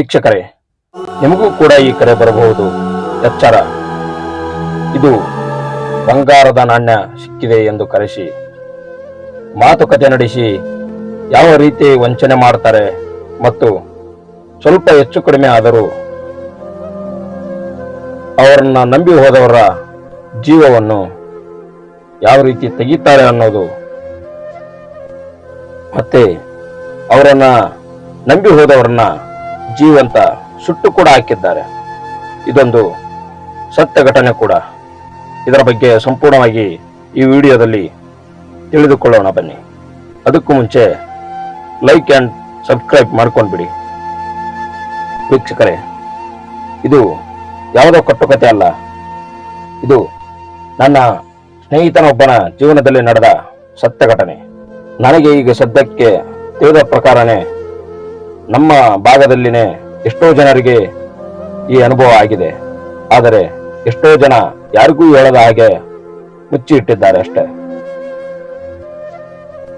ವೀಕ್ಷಕರೇ, ನಿಮಗೂ ಕೂಡ ಈ ಕರೆ ಬರಬಹುದು. ಎಚ್ಚರ. ಇದು ಬಂಗಾರದ ನಾಣ್ಯ ಸಿಕ್ಕಿದೆ ಎಂದು ಕರೆಸಿ. ಮಾತುಕತೆ ನಡೆಸಿ, ಯಾವ ರೀತಿ ವಂಚನೆ ಮಾಡ್ತಾರೆ ಮತ್ತು ಸ್ವಲ್ಪ ಹೆಚ್ಚು ಕಡಿಮೆ ಆದರೂ ಅವರನ್ನ ನಂಬಿ ಹೋದವರ ಜೀವವನ್ನು ಯಾವ ರೀತಿ ತೆಗಿತಾರೆ ಅನ್ನೋದು ಮತ್ತೆ ಅವರನ್ನ ನಂಬಿ ಹೋದವರನ್ನ ಜೀವಂತ ಸುಟ್ಟು ಕೂಡ ಹಾಕಿದ್ದಾರೆ. ಇದೊಂದು ಸತ್ಯ ಘಟನೆ ಕೂಡ. ಇದರ ಬಗ್ಗೆ ಸಂಪೂರ್ಣವಾಗಿ ಈ ವಿಡಿಯೋದಲ್ಲಿ ತಿಳಿದುಕೊಳ್ಳೋಣ ಬನ್ನಿ. ಅದಕ್ಕೂ ಮುಂಚೆ ಲೈಕ್ ಆ್ಯಂಡ್ ಸಬ್ಸ್ಕ್ರೈಬ್ ಮಾಡ್ಕೊಂಡ್ಬಿಡಿ. ವೀಕ್ಷಕರೇ, ಇದು ಯಾವುದೋ ಕಟ್ಟುಕತೆ ಅಲ್ಲ. ಇದು ನನ್ನ ಸ್ನೇಹಿತನೊಬ್ಬನ ಜೀವನದಲ್ಲಿ ನಡೆದ ಸತ್ಯ ಘಟನೆ. ನನಗೆ ಈಗ ಸದ್ಯಕ್ಕೆ ತಿಳಿದ ಪ್ರಕಾರನೇ ನಮ್ಮ ಭಾಗದಲ್ಲಿನೇ ಎಷ್ಟೋ ಜನರಿಗೆ ಈ ಅನುಭವ ಆಗಿದೆ. ಆದರೆ ಎಷ್ಟೋ ಜನ ಯಾರಿಗೂ ಹೇಳದ ಹಾಗೆ ಮುಚ್ಚಿ ಇಟ್ಟಿದ್ದಾರೆ ಅಷ್ಟೇ.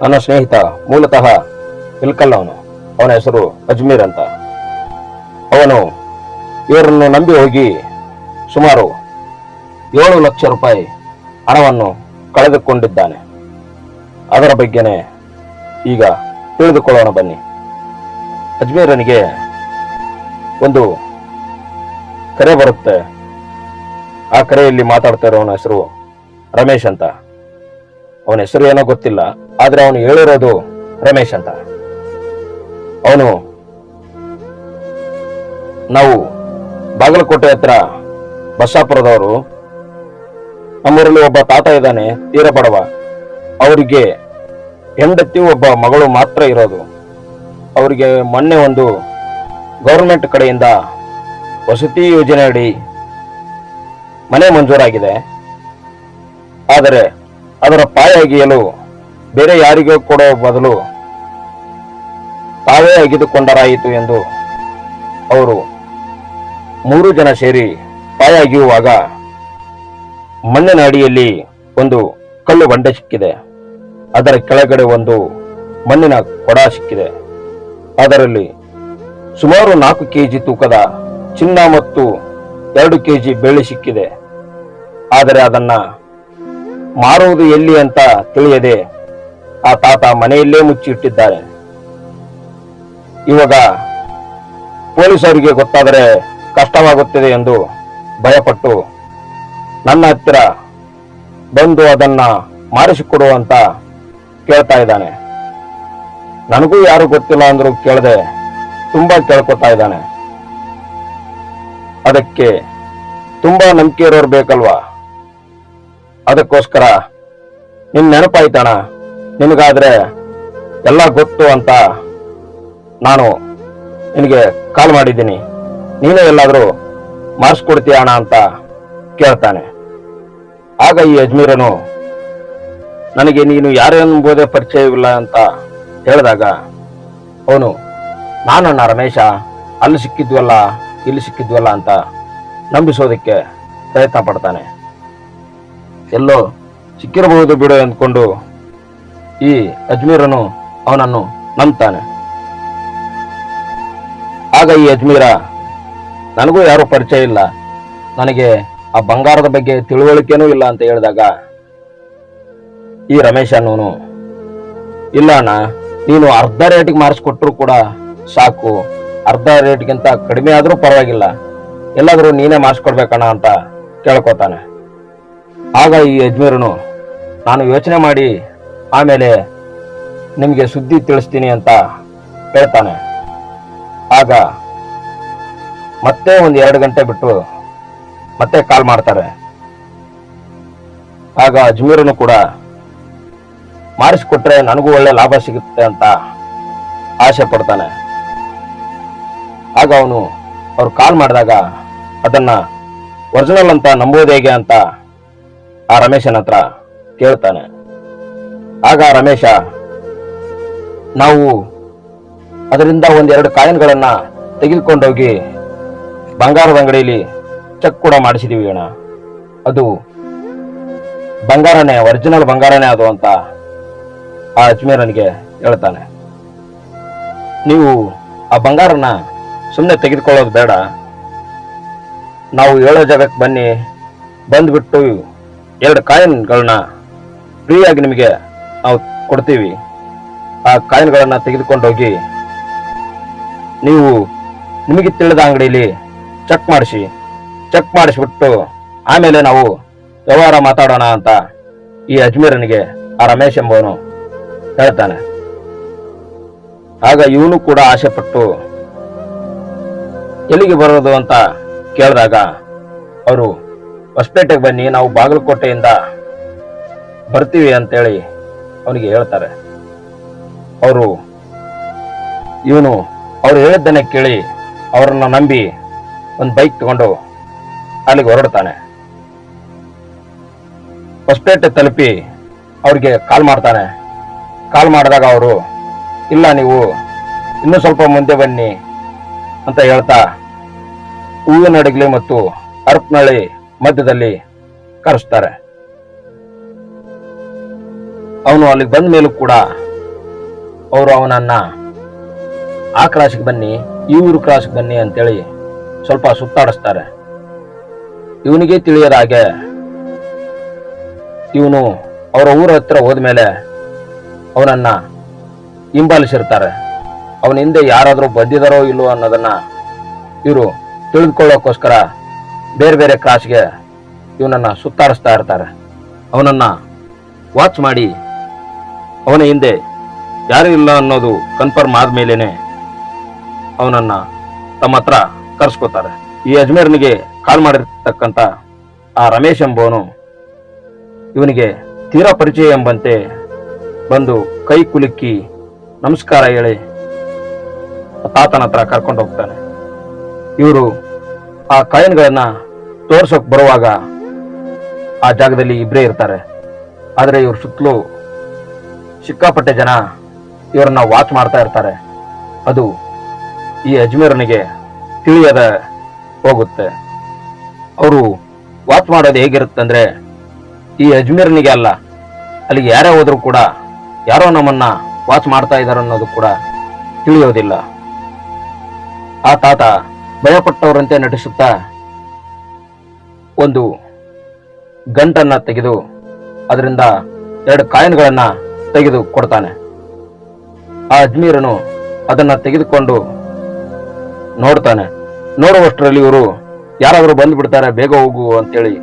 ನನ್ನ ಸ್ನೇಹಿತ ಮೂಲತಃ ಇಲ್ಕಲ್ ಅವನು. ಅವನ ಹೆಸರು ಅಜ್ಮೀರ್ ಅಂತ. ಅವನು ಇವರನ್ನು ನಂಬಿ ಹೋಗಿ ಸುಮಾರು ಏಳು ಲಕ್ಷ ರೂಪಾಯಿ ಹಣವನ್ನು ಕಳೆದುಕೊಂಡಿದ್ದಾನೆ. ಅದರ ಬಗ್ಗೆನೇ ಈಗ ತಿಳಿದುಕೊಳ್ಳೋಣ ಬನ್ನಿ. ಅಜ್ಮೀರನಿಗೆ ಒಂದು ಕರೆ ಬರುತ್ತೆ. ಆ ಕರೆಯಲ್ಲಿ ಮಾತಾಡ್ತಾ ಇರೋವನ ಹೆಸರು ರಮೇಶ್ ಅಂತ. ಅವನ ಹೆಸರು ಏನೋ ಗೊತ್ತಿಲ್ಲ, ಆದ್ರೆ ಅವನು ಹೇಳಿರೋದು ರಮೇಶ್ ಅಂತ. ಅವನು ನಾವು ಬಾಗಲಕೋಟೆ ಹತ್ರ ಬಸ್ಸಾಪುರದವರು. ನಮ್ಮೂರಲ್ಲಿ ಒಬ್ಬ ತಾತ ಇದ್ದಾನೆ ತೀರ ಬಡವ ಅವರಿಗೆ ಹೆಂಡತಿ, ಒಬ್ಬ ಮಗಳು ಮಾತ್ರ ಇರೋದು. ಅವರಿಗೆ ಮೊನ್ನೆ ಒಂದು ಗೌರ್ಮೆಂಟ್ ಕಡೆಯಿಂದ ವಸತಿ ಯೋಜನೆ ಅಡಿ ಮನೆ ಮಂಜೂರಾಗಿದೆ. ಆದರೆ ಅದರ ಪಾಯ ಅಗಿಯಲು ಬೇರೆ ಯಾರಿಗೂ ಕೊಡೋ ಬದಲು ತಾವೇ ಅಗಿದುಕೊಂಡರಾಯಿತು ಎಂದು ಅವರು ಮೂರು ಜನ ಸೇರಿ ಪಾಯ ಅಗಿಯುವಾಗ ಮಣ್ಣಿನ ಅಡಿಯಲ್ಲಿ ಒಂದು ಕಲ್ಲು ಬಂಡೆ ಸಿಕ್ಕಿದೆ. ಅದರ ಕೆಳಗಡೆ ಒಂದು ಮಣ್ಣಿನ ಕೊಡ ಸಿಕ್ಕಿದೆ. ಅದರಲ್ಲಿ ಸುಮಾರು ನಾಲ್ಕು ಕೆಜಿ ತೂಕದ ಚಿನ್ನ ಮತ್ತು ಎರಡು ಕೆಜಿ ಬೆಳ್ಳಿ ಸಿಕ್ಕಿದೆ. ಆದರೆ ಅದನ್ನ ಮಾರುವುದು ಎಲ್ಲಿ ಅಂತ ತಿಳಿಯದೆ ಆ ತಾತ ಮನೆಯಲ್ಲೇ ಮುಚ್ಚಿಟ್ಟಿದ್ದಾರೆ. ಇವಾಗ ಪೊಲೀಸರಿಗೆ ಗೊತ್ತಾದರೆ ಕಷ್ಟವಾಗುತ್ತದೆ ಎಂದು ಭಯಪಟ್ಟು ನನ್ನ ಹತ್ತಿರ ಬಂದು ಅದನ್ನ ಮಾರಿಸಿಕೊಡುವಂತ ಕೇಳ್ತಾ ಇದ್ದಾನೆ. ನನಗೂ ಯಾರು ಗೊತ್ತಿಲ್ಲ ಅಂದ್ರು ಕೇಳದೆ ತುಂಬಾ ಕೇಳ್ಕೊತಾ ಇದ್ದಾನೆ. ಅದಕ್ಕೆ ತುಂಬಾ ನಂಬಿಕೆ ಇರೋರು ಬೇಕಲ್ವಾ? ಅದಕ್ಕೋಸ್ಕರ ನಿನ್ ನೆನಪಾಯ್ತಣ ನಿನಗಾದ್ರೆ ಎಲ್ಲ ಗೊತ್ತು ಅಂತ ನಾನು ನಿನಗೆ ಕಾಲ್ ಮಾಡಿದ್ದೀನಿ. ನೀನೇ ಎಲ್ಲಾದರೂ ಮಾಡಿಸ್ಕೊಡ್ತೀಯ ಅಣ್ಣ ಅಂತ ಕೇಳ್ತಾನೆ. ಆಗ ಈ ಅಜ್ಮೀರನು ನನಗೆ ನೀನು ಯಾರೆಂಬುದೇ ಪರಿಚಯವಿಲ್ಲ ಅಂತ ಹೇಳಿದಾಗ, ಅವನು ನಾನಣ್ಣ ರಮೇಶ, ಅಲ್ಲಿ ಸಿಕ್ಕಿದ್ವಲ್ಲ, ಇಲ್ಲಿ ಸಿಕ್ಕಿದ್ವಲ್ಲ ಅಂತ ನಂಬಿಸೋದಕ್ಕೆ ಪ್ರಯತ್ನ ಪಡ್ತಾನೆ. ಎಲ್ಲೋ ಸಿಕ್ಕಿರಬಹುದು ಬಿಡು ಅಂದ್ಕೊಂಡು ಈ ಅಜ್ಮೀರನು ಅವನನ್ನು ನಂಬ್ತಾನೆ. ಆಗ ಈ ಅಜ್ಮೀರ, ನನಗೂ ಯಾರೂ ಪರಿಚಯ ಇಲ್ಲ. ನನಗೆ ಆ ಬಂಗಾರದ ಬಗ್ಗೆ ತಿಳುವಳಿಕೆನೂ ಇಲ್ಲ ಅಂತ ಹೇಳಿದಾಗ, ಈ ರಮೇಶ್ ಅನ್ನೋನು ಇಲ್ಲ ಅಣ್ಣ ನೀನು ಅರ್ಧ ರೇಟಿಗೆ ಮಾರಿಸ್ಕೊಟ್ರು ಕೂಡ ಸಾಕು. ಅರ್ಧ ರೇಟ್ಗಿಂತ ಕಡಿಮೆ ಆದರೂ ಪರವಾಗಿಲ್ಲ. ಎಲ್ಲಾದರೂ ನೀನೇ ಮಾರಿಸ್ಕೊಡ್ಬೇಕಣ್ಣ ಅಂತ ಕೇಳ್ಕೊತಾನೆ. ಆಗ ಈ ಯಜ್ಮೀರನು ನಾನು ಯೋಚನೆ ಮಾಡಿ ಆಮೇಲೆ ನಿಮಗೆ ಸುದ್ದಿ ತಿಳಿಸ್ತೀನಿ ಅಂತ ಹೇಳ್ತಾನೆ. ಆಗ ಮತ್ತೆ ಒಂದು ಎರಡು ಗಂಟೆ ಬಿಟ್ಟು ಮತ್ತೆ ಕಾಲ್ ಮಾಡ್ತಾರೆ. ಆಗ ಅಜ್ಮೀರನು ಕೂಡ ಮಾಡಿಸ್ಕೊಟ್ರೆ ನನಗೂ ಒಳ್ಳೆ ಲಾಭ ಸಿಗುತ್ತೆ ಅಂತ ಆಸೆ ಪಡ್ತಾನೆ. ಆಗ ಅವನು ಅವ್ರು ಕಾಲ್ ಮಾಡಿದಾಗ ಅದನ್ನ ಒರಿಜಿನಲ್ ಅಂತ ನಂಬೋದು ಹೇಗೆ ಅಂತ ಆ ರಮೇಶನ ಹತ್ರ ಕೇಳ್ತಾನೆ. ಆಗ ರಮೇಶ, ನಾವು ಅದರಿಂದ ಒಂದೆರಡು ಕಾಯಿನ್ಗಳನ್ನ ತೆಗೆದುಕೊಂಡೋಗಿ ಬಂಗಾರದ ಅಂಗಡಿಯಲ್ಲಿ ಚೆಕ್ ಕೂಡ ಮಾಡಿಸಿದೀವಿ ಅಣ್ಣ. ಅದು ಬಂಗಾರನೇ, ಒರಿಜಿನಲ್ ಬಂಗಾರನೇ ಅದು ಅಂತ ಆ ಅಜ್ಮೇರನಿಗೆ ಹೇಳ್ತಾನೆ. ನೀವು ಆ ಬಂಗಾರನ ಸುಮ್ಮನೆ ತೆಗೆದುಕೊಳ್ಳೋದು ಬೇಡ. ನಾವು ಹೇಳೋ ಜಾಗಕ್ಕೆ ಬನ್ನಿ. ಬಂದ್ಬಿಟ್ಟು ಎರಡು ಕಾಯಿನ್ಗಳನ್ನ ಫ್ರೀಯಾಗಿ ನಿಮಗೆ ನಾವು ಕೊಡ್ತೀವಿ. ಆ ಕಾಯಿನ್ಗಳನ್ನ ತೆಗೆದುಕೊಂಡೋಗಿ ನೀವು ನಿಮಗೆ ತಿಳಿದ ಅಂಗಡಿಯಲ್ಲಿ ಚೆಕ್ ಮಾಡಿಸಿ. ಚೆಕ್ ಮಾಡಿಸ್ಬಿಟ್ಟು ಆಮೇಲೆ ನಾವು ವ್ಯವಹಾರ ಮಾತಾಡೋಣ ಅಂತ ಈ ಅಜ್ಮೀರನಿಗೆ ಆ ರಮೇಶ್ ಎಂಬವನು ಹೇಳ್ತಾನೆ. ಆಗ ಇವನು ಕೂಡ ಆಸೆ ಪಟ್ಟು ಎಲ್ಲಿಗೆ ಬರೋದು ಅಂತ ಕೇಳಿದಾಗ ಅವರು, ಹೊಸಪೇಟೆಗೆ ಬನ್ನಿ, ನಾವು ಬಾಗಲಕೋಟೆಯಿಂದ ಬರ್ತೀವಿ ಅಂತೇಳಿ ಅವನಿಗೆ ಹೇಳ್ತಾರೆ. ಅವರು, ಇವನು, ಅವ್ರು ಹೇಳಿದ್ದನ್ನ ಕೇಳಿ ಅವರನ್ನ ನಂಬಿ ಒಂದು ಬೈಕ್ ತಗೊಂಡು ಅಲ್ಲಿಗೆ ಹೊರಡ್ತಾನೆ. ಹೊಸಪೇಟೆ ತಲುಪಿ ಅವ್ರಿಗೆ ಕಾಲ್ ಮಾಡ್ತಾನೆ. ಕಾಲ್ ಮಾಡಿದಾಗ ಅವರು, ಇಲ್ಲ ನೀವು, ಇನ್ನೂ ಸ್ವಲ್ಪ ಮುಂದೆ ಬನ್ನಿ, ಅಂತ ಹೇಳ್ತಾ ಹೂವಿನಡಗಲಿ ಮತ್ತು ಅರ್ಪನಳ್ಳಿ ಮಧ್ಯದಲ್ಲಿ ಕರೆಸ್ತಾರೆ. ಅವನು ಅಲ್ಲಿಗೆ ಬಂದ ಮೇಲೂ ಕೂಡ ಅವರು ಅವನನ್ನ, ಆ ಕ್ರಾಸಿಗೆ ಬನ್ನಿ, ಈ ಊರು ಕ್ರಾಸ್ಗೆ ಬನ್ನಿ, ಅಂತೇಳಿ ಸ್ವಲ್ಪ ಸುತ್ತಾಡಿಸ್ತಾರೆ. ಇವನಿಗೆ ತಿಳಿಯದ ಹಾಗೆ ಇವನು ಅವರ ಊರ ಹತ್ರ ಹೋದ್ಮೇಲೆ ಅವನನ್ನ ಹಿಂಬಾಲಿಸಿರ್ತಾರೆ. ಅವನ ಹಿಂದೆ ಯಾರಾದರೂ ಬಂದಿದಾರೋ ಇಲ್ಲೋ ಅನ್ನೋದನ್ನ ಇವರು ತಿಳಿದುಕೊಳ್ಳೋಕ್ಕೋಸ್ಕರ ಬೇರೆ ಬೇರೆ ಕ್ರಾಸ್ಗೆ ಇವನನ್ನ ಸುತ್ತಾಡಿಸ್ತಾ ಇರ್ತಾರೆ. ಅವನನ್ನ ವಾಚ್ ಮಾಡಿ ಅವನ ಹಿಂದೆ ಯಾರು ಇಲ್ಲ ಅನ್ನೋದು ಕನ್ಫರ್ಮ್ ಆದಮೇಲೆ ಅವನನ್ನ ತಮ್ಮ ಹತ್ರ ಕರೆಸ್ಕೋತಾರೆ. ಈ ಅಜ್ಮೇರ್ನಿಗೆ ಕಾಲ್ ಮಾಡಿರ್ತಕ್ಕಂಥ ಆ ರಮೇಶ್ ಎಂಬವನು ಇವನಿಗೆ ತೀರಾ ಪರಿಚಯ ಎಂಬಂತೆ ಬಂದು ಕೈ ಕುಲುಕಿ ನಮಸ್ಕಾರ ಹೇಳಿ ತಾತನ ಹತ್ರ ಕರ್ಕೊಂಡು ಹೋಗ್ತಾನೆ. ಇವರು ಆ ಕಾಯಿನ್ಗಳನ್ನ ತೋರ್ಸೋಕ್ ಬರುವಾಗ ಆ ಜಾಗದಲ್ಲಿ ಇಬ್ಬರೇ ಇರ್ತಾರೆ. ಆದರೆ ಇವ್ರ ಸುತ್ತಲೂ ಸಿಕ್ಕಾಪಟ್ಟೆ ಜನ ಇವರನ್ನ ವಾಚ್ ಮಾಡ್ತಾ ಇರ್ತಾರೆ. ಅದು ಈ ಅಜ್ಮೀರನಿಗೆ ತಿಳಿಯದ ಹೋಗುತ್ತೆ. ಅವರು ವಾಚ್ ಮಾಡೋದು ಹೇಗಿರುತ್ತೆ ಅಂದ್ರೆ ಈ ಅಜ್ಮೀರನಿಗೆ ಅಲ್ಲ, ಅಲ್ಲಿಗೆ ಯಾರೇ ಹೋದ್ರು ಕೂಡ ಯಾರೋ ನಮ್ಮನ್ನ ವಾಚ್ ಮಾಡ್ತಾ ಇದ್ದಾರೆ ಅನ್ನೋದು ಕೂಡ ತಿಳಿಯೋದಿಲ್ಲ. ಆ ತಾತ ಭಯಪಟ್ಟವರಂತೆ ನಟಿಸುತ್ತಾ ಒಂದು ಗಂಟನ್ನ ತೆಗೆದು ಅದರಿಂದ ಎರಡು ಕಾಯಿನ್ಗಳನ್ನ ತೆಗೆದು ಕೊಡ್ತಾನೆ. ಆ ಅಜ್ಮೀರನು ಅದನ್ನ ತೆಗೆದುಕೊಂಡು ನೋಡ್ತಾನೆ. ನೋಡುವಷ್ಟರಲ್ಲಿ ಇವರು ಯಾರಾದರೂ ಬಂದು ಬಿಡ್ತಾರೆ ಬೇಗ ಹೋಗು ಅಂತೇಳಿ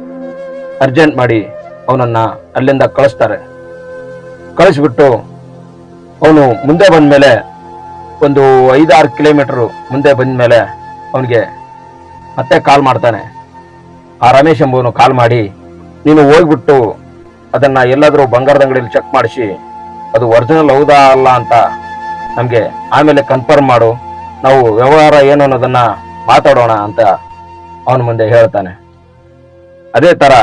ಅರ್ಜೆಂಟ್ ಮಾಡಿ ಅವನನ್ನ ಅಲ್ಲಿಂದ ಕಳಿಸ್ತಾರೆ. ಕಳಿಸ್ಬಿಟ್ಟು ಅವನು ಮುಂದೆ ಬಂದ ಮೇಲೆ ಒಂದು ಐದಾರು ಕಿಲೋಮೀಟರ್ ಮುಂದೆ ಬಂದ ಮೇಲೆ ಅವನಿಗೆ ಮತ್ತೆ ಕಾಲ್ ಮಾಡ್ತಾನೆ. ಆ ರಮೇಶ್ ಎಂಬುವನು ಕಾಲ್ ಮಾಡಿ, ನೀನು ಹೋಗ್ಬಿಟ್ಟು ಅದನ್ನ ಎಲ್ಲಾದರೂ ಬಂಗಾರದ ಅಂಗಡಿಯಲ್ಲಿ ಚೆಕ್ ಮಾಡಿಸಿ, ಅದು ಒರಿಜಿನಲ್ ಹೌದಾ ಅಲ್ಲ ಅಂತ ನಮಗೆ ಆಮೇಲೆ ಕನ್ಫರ್ಮ್ ಮಾಡು. ನಾವು ವ್ಯವಹಾರ ಏನು ಅನ್ನೋದನ್ನ ಮಾತಾಡೋಣ ಅಂತ ಅವನ ಮುಂದೆ ಹೇಳ್ತಾನೆ. ಅದೇ ಥರ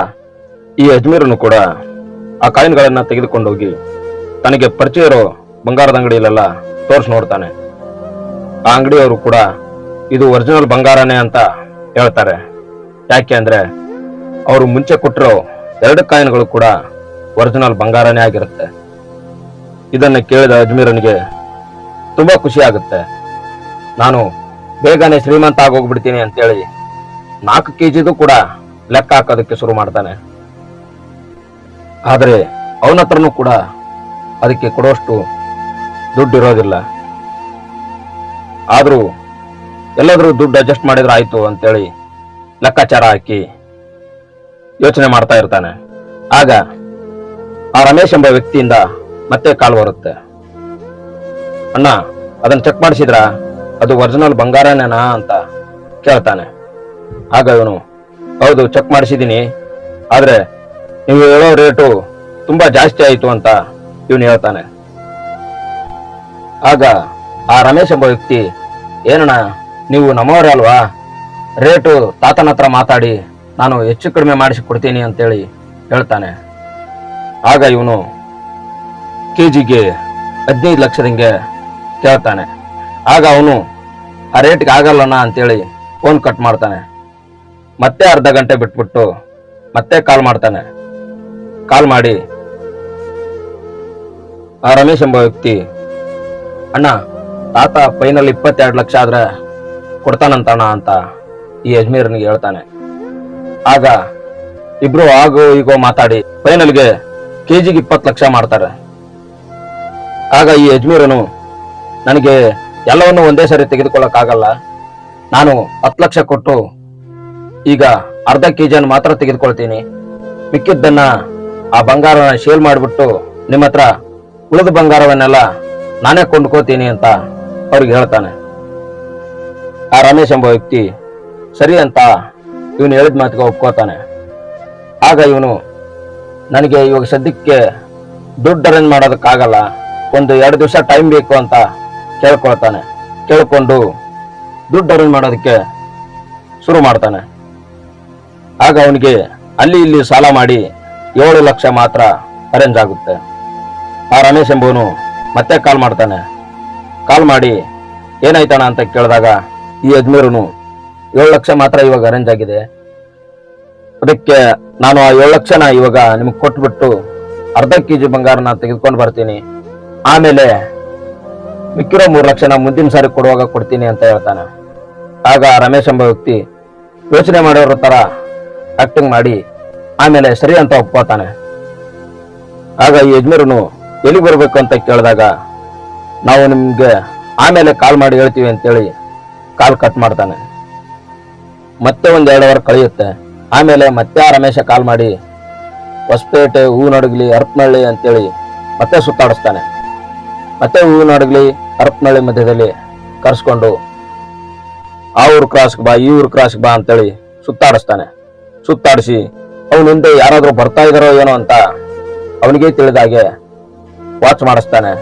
ಈ ಅಜ್ಮೀರನ್ನು ಕೂಡ ಆ ಕಾಯಿನ್ಗಳನ್ನು ತೆಗೆದುಕೊಂಡೋಗಿ ತನಗೆ ಪರಿಚಯ ಇರೋ ಬಂಗಾರದ ಅಂಗಡಿಯಲ್ಲೆಲ್ಲ ತೋರಿಸಿ ನೋಡ್ತಾನೆ. ಆ ಅಂಗಡಿಯವರು ಕೂಡ ಇದು ಒರಿಜಿನಲ್ ಬಂಗಾರನೇ ಅಂತ ಹೇಳ್ತಾರೆ. ಯಾಕೆ ಅಂದ್ರೆ ಅವರು ಮುಂಚೆ ಕೊಟ್ಟಿರೋ ಎರಡು ಕಾಯಿನ್ಗಳು ಕೂಡ ಒರಿಜಿನಲ್ ಬಂಗಾರನೇ ಆಗಿರುತ್ತೆ. ಇದನ್ನು ಕೇಳಿದ ಅಜ್ಮೀರನಿಗೆ ತುಂಬಾ ಖುಷಿ ಆಗುತ್ತೆ. ನಾನು ಬೇಗನೆ ಶ್ರೀಮಂತ ಆಗೋಗ್ಬಿಡ್ತೀನಿ ಅಂತೇಳಿ ನಾಲ್ಕು ಕೆ ಜಿದು ಕೂಡ ಲೆಕ್ಕ ಹಾಕೋದಕ್ಕೆ ಶುರು ಮಾಡ್ತಾನೆ. ಆದರೆ ಅವನ ಹತ್ರನೂ ಕೂಡ ಅದಕ್ಕೆ ಕೊಡೋಷ್ಟು ದುಡ್ಡು ಇರೋದಿಲ್ಲ. ಆದರೂ ಎಲ್ಲಾದರೂ ದುಡ್ಡು ಅಡ್ಜಸ್ಟ್ ಮಾಡಿದ್ರೆ ಆಯ್ತು ಅಂತೇಳಿ ಲೆಕ್ಕಾಚಾರ ಹಾಕಿ ಯೋಚನೆ ಮಾಡ್ತಾ ಇರ್ತಾನೆ. ಆಗ ಆ ರಮೇಶ್ ಎಂಬ ವ್ಯಕ್ತಿಯಿಂದ ಮತ್ತೆ ಕಾಲ್ ಬರುತ್ತೆ. ಅಣ್ಣ, ಅದನ್ನ ಚೆಕ್ ಮಾಡಿಸಿದ್ರ? ಅದು ಒರಿಜಿನಲ್ ಬಂಗಾರನೇನಾ ಅಂತ ಕೇಳ್ತಾನೆ. ಆಗ ಇವನು, ಹೌದು ಚೆಕ್ ಮಾಡಿಸಿದ್ದೀನಿ. ಆದರೆ ನೀವು ಹೇಳೋ ರೇಟು ತುಂಬಾ ಜಾಸ್ತಿ ಆಯಿತು ಅಂತ ಇವನು ಹೇಳ್ತಾನೆ. ಆಗ ಆ ರಮೇಶ್ ಎಂಬ ವ್ಯಕ್ತಿ, ಏನಣ್ಣ, ನೀವು ನಮ್ಮವರೇ ಅಲ್ವಾ? ರೇಟು ತಾತನ ಹತ್ರ ಮಾತಾಡಿ, ನಾನು ಹೆಚ್ಚು ಕಡಿಮೆ ಮಾಡಿಸಿ ಕೊಡ್ತೀನಿ ಅಂತೇಳಿ ಹೇಳ್ತಾನೆ. ಆಗ ಇವನು ಕೆ ಜಿಗೆ ಹದಿನೈದು ಲಕ್ಷದಂಗೆ ಕೇಳ್ತಾನೆ. ಆಗ ಅವನು, ಆ ರೇಟ್ಗೆ ಆಗಲ್ಲಣ್ಣ ಅಂತೇಳಿ ಫೋನ್ ಕಟ್ ಮಾಡ್ತಾನೆ. ಮತ್ತೆ ಅರ್ಧ ಗಂಟೆ ಬಿಟ್ಬಿಟ್ಟು ಮತ್ತೆ ಕಾಲ್ ಮಾಡ್ತಾನೆ. ಕಾಲ್ ಮಾಡಿ ಆ ರಮೇಶ್ ಎಂಬ ವ್ಯಕ್ತಿ, ಅಣ್ಣ, ತಾತ ಫೈನಲ್ ಇಪ್ಪತ್ತೆರಡು ಲಕ್ಷ ಆದ್ರೆ ಕೊಡ್ತಾನಂತಣ್ಣ ಅಂತ ಈ ಯಜ್ಮೀರನಿಗೆ ಹೇಳ್ತಾನೆ. ಆಗ ಇಬ್ರು ಆಗೋ ಈಗೋ ಮಾತಾಡಿ ಫೈನಲ್ಗೆ ಕೆಜಿಗೆ ಇಪ್ಪತ್ತು ಲಕ್ಷ ಮಾಡ್ತಾರೆ. ಆಗ ಈ ಯಜ್ಮೀರನು ನನಗೆ ಎಲ್ಲವನ್ನು ಒಂದೇ ಸರಿ ತೆಗೆದುಕೊಳ್ಳಕ್ಕಾಗಲ್ಲ. ನಾನು ಹತ್ತು ಲಕ್ಷ ಕೊಟ್ಟು ಈಗ ಅರ್ಧ ಕೆ ಜಿಯನ್ನು ಮಾತ್ರ ತೆಗೆದುಕೊಳ್ತೀನಿ. ಮಿಕ್ಕಿದ್ದನ್ನ ಆ ಬಂಗಾರನ ಶೇಲ್ ಮಾಡಿಬಿಟ್ಟು ನಿಮ್ಮ ಹತ್ರ ಉಳಿದ ಬಂಗಾರವನ್ನೆಲ್ಲ ನಾನೇ ಕೊಂಡ್ಕೋತೀನಿ ಅಂತ ಅವ್ರಿಗೆ ಹೇಳ್ತಾನೆ. ಆ ರಮೇಶ್ ಎಂಬ ವ್ಯಕ್ತಿ ಸರಿ ಅಂತ ಇವನು ಹೇಳಿದ ಮಾತಿಗೆ ಒಪ್ಕೋತಾನೆ. ಆಗ ಇವನು, ನನಗೆ ಇವಾಗ ಸದ್ಯಕ್ಕೆ ದುಡ್ಡು ಅರೇಂಜ್ ಮಾಡೋದಕ್ಕಾಗಲ್ಲ. ಒಂದು ಎರಡು ದಿವಸ ಟೈಮ್ ಬೇಕು ಅಂತ ಕೇಳ್ಕೊಳ್ತಾನೆ. ಕೇಳ್ಕೊಂಡು ದುಡ್ಡು ಅರೇಂಜ್ ಮಾಡೋದಕ್ಕೆ ಶುರು ಮಾಡ್ತಾನೆ. ಆಗ ಅವನಿಗೆ ಅಲ್ಲಿ ಇಲ್ಲಿ ಸಾಲ ಮಾಡಿ ಏಳು ಲಕ್ಷ ಮಾತ್ರ ಅರೇಂಜ್ ಆಗುತ್ತೆ. ಆ ರಮೇಶ್ ಎಂಬುವನು ಮತ್ತೆ ಕಾಲ್ ಮಾಡ್ತಾನೆ. ಕಾಲ್ ಮಾಡಿ ಏನಾಯ್ತಣ ಅಂತ ಕೇಳಿದಾಗ ಈ ಅಜ್ಮೀರನು ಏಳು ಲಕ್ಷ ಮಾತ್ರ ಇವಾಗ ಅರೇಂಜ್ ಆಗಿದೆ. ಅದಕ್ಕೆ ನಾನು ಆ ಏಳು ಲಕ್ಷನ ಇವಾಗ ನಿಮ್ಗೆ ಕೊಟ್ಬಿಟ್ಟು ಅರ್ಧ ಕೆ ಜಿ ಬಂಗಾರನ ತೆಗೆದುಕೊಂಡು ಬರ್ತೀನಿ. ಆಮೇಲೆ ಮಿಕ್ಕಿರೋ ಮೂರು ಲಕ್ಷನ ಮುಂದಿನ ಸಾರಿ ಕೊಡುವಾಗ ಕೊಡ್ತೀನಿ ಅಂತ ಹೇಳ್ತಾನೆ. ಆಗ ರಮೇಶ್ ಎಂಬ ವ್ಯಕ್ತಿ ಯೋಚನೆ ಮಾಡೋರ ತರ ಆಕ್ಟಿಂಗ್ ಮಾಡಿ ಆಮೇಲೆ ಸರಿ ಅಂತ ಒಪ್ಕೋತಾನೆ. ಆಗ ಈ ಯಜ್ಮೀರನು ಎಲ್ಲಿ ಬರಬೇಕು ಅಂತ ಕೇಳಿದಾಗ ನಾವು ನಿಮಗೆ ಆಮೇಲೆ ಕಾಲ್ ಮಾಡಿ ಹೇಳ್ತೀವಿ ಅಂತೇಳಿ ಕಾಲ್ ಕಟ್ ಮಾಡ್ತಾನೆ. ಮತ್ತೆ ಒಂದು ಎರಡು ಅವರ್ ಕಳೆಯುತ್ತೆ. ಆಮೇಲೆ ಮತ್ತೆ ರಮೇಶ ಕಾಲ್ ಮಾಡಿ, ಹೊಸಪೇಟೆ, ಹೂನಡಗ್ಲಿ ಹರಪನಹಳ್ಳಿ ಅಂತೇಳಿ ಮತ್ತೆ ಸುತ್ತಾಡಿಸ್ತಾನೆ. ಮತ್ತೆ ಹೂನಡಗ್ಲಿ ಹರಪನಹಳ್ಳಿ ಮಧ್ಯದಲ್ಲಿ ಕರೆಸ್ಕೊಂಡು ಆ ಊರು ಕ್ರಾಸ್ಗೆ ಬಾ, ಈ ಊರು ಕ್ರಾಸ್ಗೆ ಬಾ ಅಂತೇಳಿ ಸುತ್ತಾಡಿಸ್ತಾನೆ. ಸುತ್ತಾಡಿಸಿ, ಅವನ ಹಿಂದೆ ಯಾರಾದರೂ ಬರ್ತಾ ಇದಾರೋ ಏನೋ ಅಂತ ಅವನಿಗೆ ತಿಳಿದಾಗೆ ವಾಚ್ ಮಾಡಿಸ್ತಾನೆ.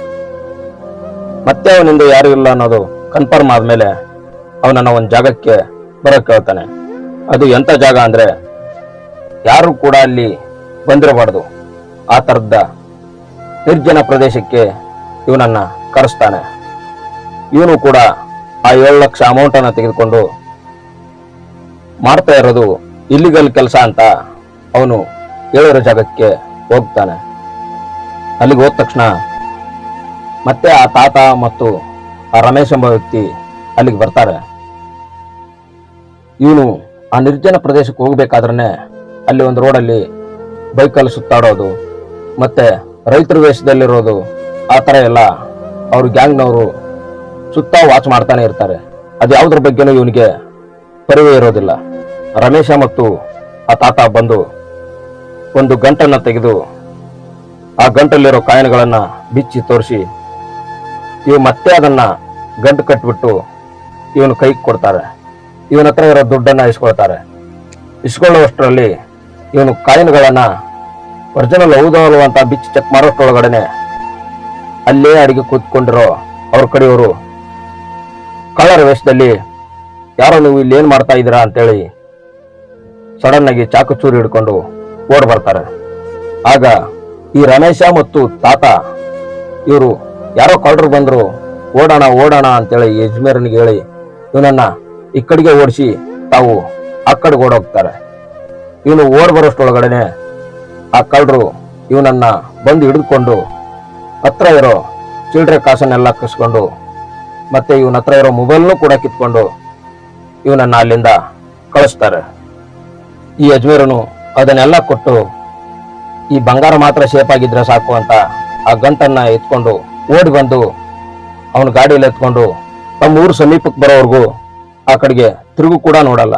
ಮತ್ತೆ ಅವನಿಂದ ಯಾರು ಇಲ್ಲ ಅನ್ನೋದು ಕನ್ಫರ್ಮ್ ಆದ್ಮೇಲೆ ಅವನನ್ನ ಒಂದು ಜಾಗಕ್ಕೆ ಬರೋಕ್ ಕೇಳ್ತಾನೆ ಅದು ಎಂತ ಜಾಗ ಅಂದ್ರೆ ಯಾರು ಕೂಡ ಅಲ್ಲಿ ಬಂದಿರಬಾರ್ದು. ಆ ತರದ ನಿರ್ಜನ ಪ್ರದೇಶಕ್ಕೆ ಇವನನ್ನ ಕರೆಸ್ತಾನೆ. ಇವನು ಕೂಡ ಆ ಏಳು ಲಕ್ಷ ಅಮೌಂಟ್ ಅನ್ನ ತೆಗೆದುಕೊಂಡು ಮಾಡ್ತಾ ಇರೋದು ಇಲ್ಲಿಗಲ್ ಕೆಲಸ ಅಂತ ಅವನು ಹೇಳಿರೋ ಜಾಗಕ್ಕೆ ಹೋಗ್ತಾನೆ. ಅಲ್ಲಿಗೆ ಹೋದ ತಕ್ಷಣ ಮತ್ತೆ ಆ ತಾತ ಮತ್ತು ಆ ರಮೇಶ್ ಎಂಬ ವ್ಯಕ್ತಿ ಅಲ್ಲಿಗೆ ಬರ್ತಾರೆ. ಇವನು ಆ ನಿರ್ಜನ ಪ್ರದೇಶಕ್ಕೆ ಹೋಗ್ಬೇಕಾದ್ರೆ ಅಲ್ಲಿ ಒಂದು ರೋಡಲ್ಲಿ ಬೈಕಲ್ಲಿ ಸುತ್ತಾಡೋದು, ಮತ್ತೆ ರೈತರ ವೇಷದಲ್ಲಿರೋದು, ಆ ಥರ ಎಲ್ಲ ಅವರು ಗ್ಯಾಂಗ್ನವರು ಸುತ್ತ ವಾಚ್ ಮಾಡ್ತಾನೆ ಇರ್ತಾರೆ. ಅದು ಯಾವುದ್ರ ಬಗ್ಗೆನೂ ಇವನಿಗೆ ಪರಿವೆ ಇರೋದಿಲ್ಲ. ರಮೇಶ ಮತ್ತು ಆ ತಾತ ಬಂದು ಒಂದು ಗಂಟನ್ನು ತೆಗೆದು ಆ ಗಂಟಲ್ಲಿರೋ ಕಾಯಿನ್ಗಳನ್ನ ಬಿಚ್ಚಿ ತೋರಿಸಿ ಇವು ಮತ್ತೆ ಅದನ್ನ ಗಂಟು ಕಟ್ಬಿಟ್ಟು ಇವನು ಕೈಗೆ ಕೊಡ್ತಾರೆ. ಇವನ ಹತ್ರ ಇರೋ ದುಡ್ಡನ್ನ ಇಸ್ಕೊಳ್ತಾರೆ. ಇಸ್ಕೊಳ್ಳುವಷ್ಟರಲ್ಲಿ ಇವನು ಕಾಯಿನ್ಗಳನ್ನ ಒರಿಜಿನಲ್ ಹೌದೋ ಅಂತ ಬಿಚ್ಚಿ ಚೆಕ್ ಮಾಡೋಷ್ಟೊಳಗಡೆನೆ ಅಲ್ಲೇ ಅಡಿಗೆ ಕೂತ್ಕೊಂಡಿರೋ ಅವ್ರ ಕಡೆಯವರು ಕಳ್ಳರ ವೇಷದಲ್ಲಿ, ಯಾರೋ ನೀವು ಇಲ್ಲಿ ಏನ್ ಮಾಡ್ತಾ ಇದ್ದೀರಾ? ಅಂತೇಳಿ ಆಗಿ ಚಾಕು ಚೂರಿ ಹಿಡ್ಕೊಂಡು ಓಡ್ ಬರ್ತಾರೆ. ಆಗ ಈ ರಮೇಶ ಮತ್ತು ತಾತ, ಇವರು ಯಾರೋ ಕಳ್ಳರು ಬಂದರು, ಓಡೋಣ ಓಡೋಣ ಅಂತೇಳಿ ಯಜ್ಮೇರನಿಗೆ ಹೇಳಿ ಇವನನ್ನ ಈ ಕಡೆಗೆ ಓಡಿಸಿ ತಾವು ಆ ಕಡೆಗೆ ಓಡೋಗ್ತಾರೆ. ಇವನು ಓಡ್ ಬರೋಷ್ಟೊಳಗಡೆನೆ ಆ ಕಳ್ಳರು ಇವನನ್ನ ಬಂದು ಹಿಡಿದುಕೊಂಡು ಹತ್ರ ಇರೋ ಚಿಲ್ಡ್ರೆ ಕಾಸನ್ನೆಲ್ಲ ಕಸ್ಕೊಂಡು ಮತ್ತೆ ಇವನ ಹತ್ರ ಇರೋ ಮೊಬೈಲ್ನು ಕೂಡ ಕಿತ್ಕೊಂಡು ಇವನನ್ನ ಅಲ್ಲಿಂದ ಕಳಿಸ್ತಾರೆ. ಈ ಯಜ್ಮೇರನು ಅದನ್ನೆಲ್ಲ ಕೊಟ್ಟು ಈ ಬಂಗಾರ ಮಾತ್ರ ಶೇಪ್ ಆಗಿದ್ರೆ ಸಾಕು ಅಂತ ಆ ಗಂಟನ್ನ ಎತ್ಕೊಂಡು ಓಡಿ ಬಂದು ಅವನ ಗಾಡಿಯಲ್ಲಿ ಎತ್ಕೊಂಡು ತಮ್ಮ ಊರು ಸಮೀಪಕ್ಕೆ ಬರೋವರೆಗೂ ಆ ಕಡೆಗೆ ತಿರುಗು ಕೂಡ ನೋಡಲ್ಲ.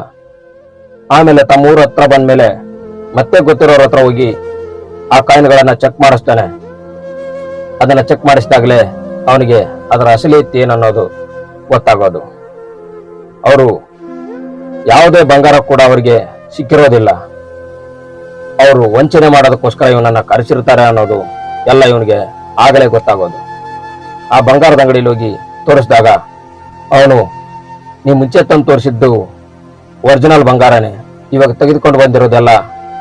ಆಮೇಲೆ ತಮ್ಮ ಊರ ಹತ್ರ ಬಂದ್ಮೇಲೆ ಮತ್ತೆ ಗೊತ್ತಿರೋರ ಹತ್ರ ಹೋಗಿ ಆ ಕಾಯಿನ್ಗಳನ್ನ ಚೆಕ್ ಮಾಡಿಸ್ತಾನೆ. ಅದನ್ನ ಚೆಕ್ ಮಾಡಿಸಿದಾಗಲೇ ಅವನಿಗೆ ಅದರ ಅಸಲಿಯತ್ತು ಏನನ್ನೋದು ಗೊತ್ತಾಗೋದು. ಅವರು ಯಾವುದೇ ಬಂಗಾರ ಕೂಡ ಅವರಿಗೆ ಸಿಕ್ಕಿರೋದಿಲ್ಲ. ಅವರು ವಂಚನೆ ಮಾಡೋದಕ್ಕೋಸ್ಕರ ಇವನನ್ನ ಕರೆಸಿರ್ತಾರೆ ಅನ್ನೋದು ಎಲ್ಲ ಇವನಿಗೆ ಆಗಲೇ ಗೊತ್ತಾಗೋದು. ಆ ಬಂಗಾರದ ಅಂಗಡಿಲಿ ಹೋಗಿ ತೋರಿಸಿದಾಗ, ಅವನು ನೀವು ಮುಂಚೆ ತಂದು ತೋರಿಸಿದ್ದು ಒರಿಜಿನಲ್ ಬಂಗಾರನೇ, ಇವಾಗ ತೆಗೆದುಕೊಂಡು ಬಂದಿರೋದೆಲ್ಲ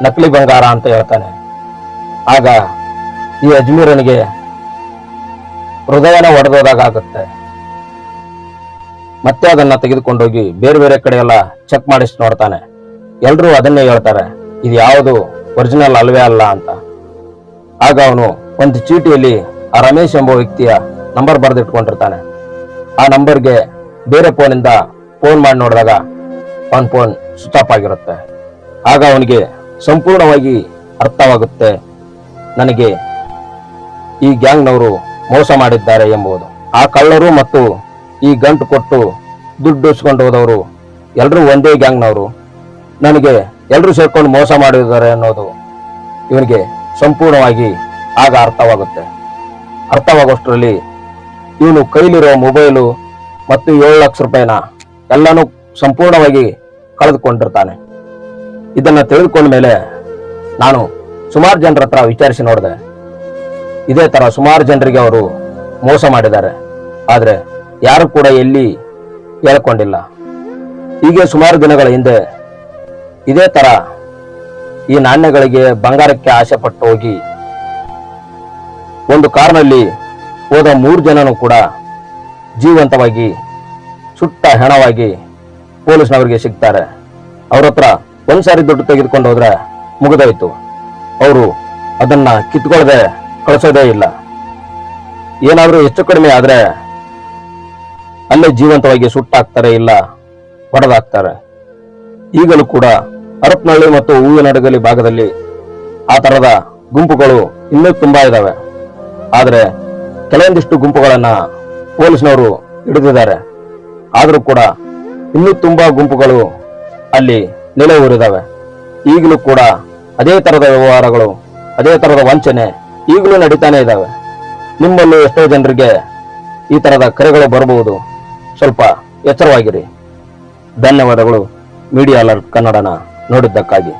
ನಕಲಿ ಬಂಗಾರ ಅಂತ ಹೇಳ್ತಾನೆ. ಆಗ ಈ ಅಜ್ಮೀರನಿಗೆ ಹೃದಯನ ಒಡೆದೋದಾಗ ಆಗುತ್ತೆ. ಮತ್ತೆ ಅದನ್ನ ತೆಗೆದುಕೊಂಡೋಗಿ ಬೇರೆ ಬೇರೆ ಕಡೆ ಎಲ್ಲ ಚೆಕ್ ಮಾಡಿಸಿ ನೋಡ್ತಾನೆ. ಎಲ್ಲರೂ ಅದನ್ನೇ ಹೇಳ್ತಾರೆ ಇದು ಯಾವುದು ಒರಿಜಿನಲ್ ಅಲ್ವೇ ಅಲ್ಲ ಅಂತ. ಆಗ ಅವನು ಒಂದು ಚೀಟಿಯಲ್ಲಿ ಆ ರಮೇಶ್ ಎಂಬ ವ್ಯಕ್ತಿಯ ನಂಬರ್ ಬರೆದಿಟ್ಕೊಂಡಿರ್ತಾನೆ. ಆ ನಂಬರ್ಗೆ ಬೇರೆ ಫೋನಿಂದ ಫೋನ್ ಮಾಡಿ ನೋಡಿದಾಗ ಅವನ ಫೋನ್ ಸ್ವಿಚ್ ಆಫ್ ಆಗಿರುತ್ತೆ. ಆಗ ಅವನಿಗೆ ಸಂಪೂರ್ಣವಾಗಿ ಅರ್ಥವಾಗುತ್ತೆ, ನನಗೆ ಈ ಗ್ಯಾಂಗ್ನವರು ಮೋಸ ಮಾಡಿದ್ದಾರೆ ಎಂಬುದು ಆ ಕಳ್ಳರು ಮತ್ತು ಈ ಗಂಟು ಕೊಟ್ಟು ದುಡ್ಡು ಉಸ್ಕೊಂಡು ಹೋದವರು ಎಲ್ಲರೂ ಒಂದೇ ಗ್ಯಾಂಗ್ನವರು. ನನಗೆ ಎಲ್ಲರೂ ಸೇರ್ಕೊಂಡು ಮೋಸ ಮಾಡಿದ್ದಾರೆ ಅನ್ನೋದು ಇವನಿಗೆ ಸಂಪೂರ್ಣವಾಗಿ ಆಗ ಅರ್ಥವಾಗುತ್ತೆ. ಅರ್ಥವಾಗೋಷ್ಟರಲ್ಲಿ ಇವನು ಕೈಲಿರೋ ಮೊಬೈಲು ಮತ್ತು ಏಳು ಲಕ್ಷ ರೂಪಾಯಿನ ಎಲ್ಲನೂ ಸಂಪೂರ್ಣವಾಗಿ ಕಳೆದುಕೊಂಡಿರ್ತಾನೆ. ಇದನ್ನು ತಿಳಿದುಕೊಂಡ ಮೇಲೆ ನಾನು ಸುಮಾರು ಜನರ ಹತ್ರ ವಿಚಾರಿಸಿ ನೋಡಿದೆ. ಇದೇ ಥರ ಸುಮಾರು ಜನರಿಗೆ ಅವರು ಮೋಸ ಮಾಡಿದ್ದಾರೆ. ಆದರೆ ಯಾರು ಕೂಡ ಎಲ್ಲಿ ಹೇಳ್ಕೊಂಡಿಲ್ಲ. ಹೀಗೆ ಸುಮಾರು ದಿನಗಳ ಹಿಂದೆ ಇದೇ ತರ ಈ ನಾಣ್ಯಗಳಿಗೆ ಬಂಗಾರಕ್ಕೆ ಆಸೆ ಪಟ್ಟು ಹೋಗಿ ಒಂದು ಕಾರ್ನಲ್ಲಿ ಹೋದ ಮೂರು ಜನನು ಕೂಡ ಜೀವಂತವಾಗಿ ಸುಟ್ಟ ಹೆಣವಾಗಿ ಪೊಲೀಸ್ನವರಿಗೆ ಸಿಗ್ತಾರೆ. ಅವ್ರ ಹತ್ರ ಒಂದ್ಸಾರಿ ದುಡ್ಡು ತೆಗೆದುಕೊಂಡು ಹೋದ್ರೆ ಮುಗಿದೋಯ್ತು. ಅವರು ಅದನ್ನ ಕಿತ್ಕೊಳ್ಳದೆ ಕಳಿಸೋದೇ ಇಲ್ಲ. ಏನಾದರೂ ಹೆಚ್ಚು ಕಡಿಮೆ ಆದರೆ ಅಲ್ಲೇ ಜೀವಂತವಾಗಿ ಸುಟ್ಟಾಗ್ತಾರೆ ಇಲ್ಲ ಹೊಡೆದಾಕ್ತಾರೆ ಈಗಲೂ ಕೂಡ ಹರಪನಹಳ್ಳಿ ಮತ್ತು ಹೂವಿನಡಗಲಿ ಭಾಗದಲ್ಲಿ ಆ ತರದ ಗುಂಪುಗಳು ಇನ್ನೂ ತುಂಬಾ ಇದಾವೆ. ಆದರೆ ಕೆಲವೊಂದಿಷ್ಟು ಗುಂಪುಗಳನ್ನ ಪೊಲೀಸ್ನವರು ಹಿಡಿದಿದ್ದಾರೆ. ಆದರೂ ಕೂಡ ಇನ್ನೂ ತುಂಬಾ ಗುಂಪುಗಳು ಅಲ್ಲಿ ನೆಲೆ ಊರಿದಾವೆ. ಈಗಲೂ ಕೂಡ ಅದೇ ತರದ ವ್ಯವಹಾರಗಳು, ಅದೇ ತರದ ವಂಚನೆ ಈಗಲೂ ನಡೀತಾನೆ ಇದ್ದಾವೆ ನಿಮ್ಮಲ್ಲೂ ಎಷ್ಟೋ ಜನರಿಗೆ ಈ ತರದ ಕರೆಗಳು ಬರಬಹುದು. ಸ್ವಲ್ಪ ಎಚ್ಚರವಾಗಿರಿ. ಧನ್ಯವಾದಗಳು. ಮೀಡಿಯಾ ಅಲರ್ಟ್ ಕನ್ನಡನ. ನೋಡಿದ್ದಕ್ಕಾಗಿ.